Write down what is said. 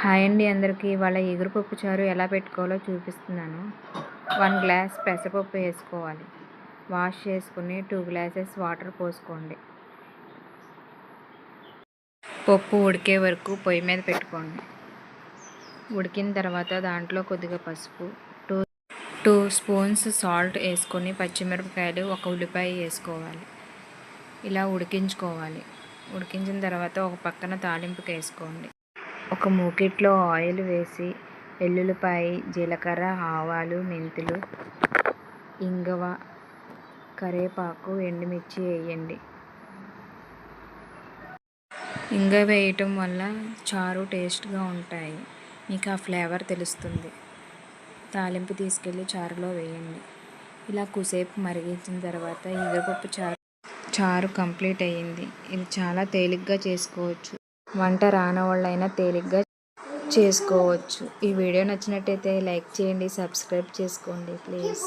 Hi అండి అందరికీ. ఇవాళ ఎగురుపప్పు చారు ఎలా పెట్టుకోవాలో చూపిస్తున్నాను. వన్ గ్లాస్ పెసరపప్పు వేసుకోవాలి. వాష్ చేసుకుని టూ గ్లాసెస్ వాటర్ పోసుకోండి. పప్పు ఉడికే వరకు పొయ్యి మీద పెట్టుకోండి. ఉడికిన తర్వాత దాంట్లో కొద్దిగా పసుపు టూ టూ స్పూన్స్ సాల్ట్ వేసుకొని పచ్చిమిరపకాయలు ఒక ఉల్లిపాయ వేసుకోవాలి. ఇలా ఉడికించుకోవాలి. ఉడికించిన తర్వాత ఒక పక్కన తాలింపుకి వేసుకోండి. ఒక మూకిట్లో ఆయిల్ వేసి వెల్లుల్లిపాయ జీలకర్ర ఆవాలు మెంతులు ఇంగవ కరివేపాకు ఎండుమిర్చి వేయండి. ఇంగ వేయటం వల్ల చారు టేస్ట్గా ఉంటాయి. మీకు ఆ ఫ్లేవర్ తెలుస్తుంది. తాలింపు తీసుకెళ్ళి చారులో వేయండి. ఇలా కుసేపు మరిగించిన తర్వాత ఎదురుపప్పు చారు చారు కంప్లీట్ అయ్యింది. ఇది చాలా తేలిగ్గా చేసుకోవచ్చు. వంట రానవాళ్ళైనా తేలిగ్గా చేసుకోవచ్చు. ఈ వీడియో నచ్చినట్టయితే లైక్ చేయండి సబ్స్క్రైబ్ చేసుకోండి ప్లీజ్.